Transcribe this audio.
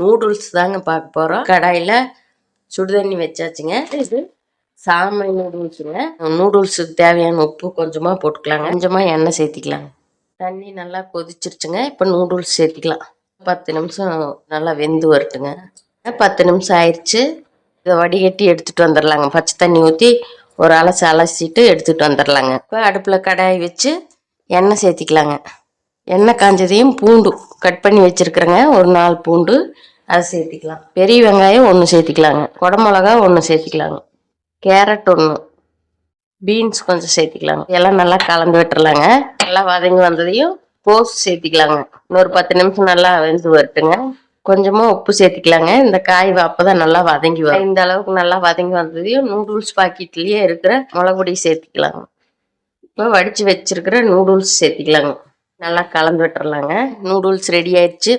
Noodles தாங்க பார்க்க போகிறோம் கடாயில் சுடுதண்ணி வச்சாச்சுங்க. இது? சாமை நூடுல்ஸுங்க நூடுல்ஸுக்கு தேவையான உப்பு கொஞ்சமாக போட்டுக்கலாங்க. கொஞ்சமாக எண்ணெய் சேர்த்திக்கலாங்க. தண்ணி நல்லா கொதிச்சிருச்சுங்க. இப்போ நூடுல்ஸ் சேர்த்திக்கலாம். பத்து நிமிஷம் நல்லா வெந்து வரட்டுங்க. பத்து நிமிஷம் ஆயிடுச்சு. இதை வடிகட்டி எடுத்துகிட்டு வந்துடலாங்க பச்சை தண்ணி ஊற்றி ஒரு அலசி அலசிட்டு எடுத்துகிட்டு வந்துடலாங்க இப்போ அடுப்பில் கடாய் வச்சு எண்ணெய் சேர்த்திக்கலாங்க. எண்ணெய் காஞ்சதையும் பூண்டு கட் பண்ணி வச்சுருக்குறேங்க. ஒரு நாலு பூண்டு அதை சேர்த்திக்கலாம். பெரிய வெங்காயம் ஒன்று சேர்த்திக்கலாங்க. குடமிளகா ஒன்று சேர்த்திக்கலாங்க. கேரட் ஒன்று பீன்ஸ் கொஞ்சம் சேர்த்திக்கலாங்க. எல்லாம் நல்லா கலந்து விட்டுறலாங்க. நல்லா வதங்கி வந்ததையும் போஸ் சேர்த்திக்கலாங்க. இன்னொரு பத்து நிமிஷம் நல்லா வெந்து வரட்டுங்க. கொஞ்சமாக உப்பு சேர்த்திக்கலாங்க. இந்த காய் அப்போ தான் நல்லா வதங்கி வரும். இந்த அளவுக்கு நல்லா வதங்கி வந்ததையும் நூடுல்ஸ் பாக்கெட்லேயே இருக்கிற மிளகுடி சேர்த்திக்கலாங்க. இப்போ வடித்து வச்சிருக்கிற நூடுல்ஸ் சேர்த்திக்கலாங்க. நல்லா கலந்து விட்டுறலாங்க. நூடுல்ஸ் ரெடி ஆயிடுச்சு.